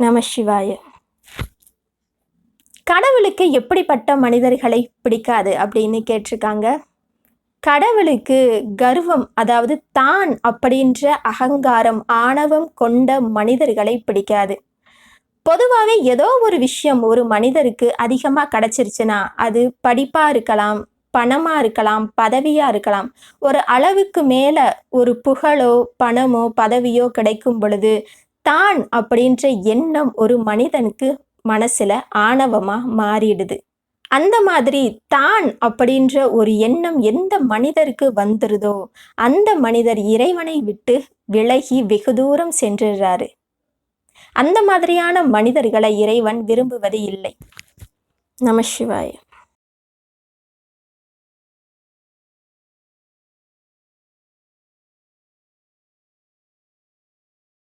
நம சிவாய. கடவுளுக்கு எப்படிப்பட்ட மனிதர்களை பிடிக்காது அப்படின்னு கேட்டிருக்காங்க. கடவுளுக்கு கர்வம் அதாவது தான் அப்படின்ற அகங்காரம் ஆணவம் கொண்ட மனிதர்களை பிடிக்காது. பொதுவாகவே ஏதோ ஒரு விஷயம் ஒரு மனிதருக்கு அதிகமாக கிடச்சிருச்சுன்னா அது படிப்பாக இருக்கலாம் பணமாக இருக்கலாம் பதவியாக இருக்கலாம். ஒரு அளவுக்கு மேலே ஒரு புகழோ பணமோ பதவியோ கிடைக்கும் பொழுது தான் அப்படின்ற எண்ணம் ஒரு மனிதனுக்கு மனசில் ஆணவமாக மாறிடுது. அந்த மாதிரி தான் அப்படின்ற ஒரு எண்ணம் எந்த மனிதருக்கு வந்துருதோ அந்த மனிதர் இறைவனை விட்டு விலகி வெகு தூரம் சென்றுறாரு. அந்த மாதிரியான மனிதர்களை இறைவன் விரும்புவது இல்லை. நம சிவாயம்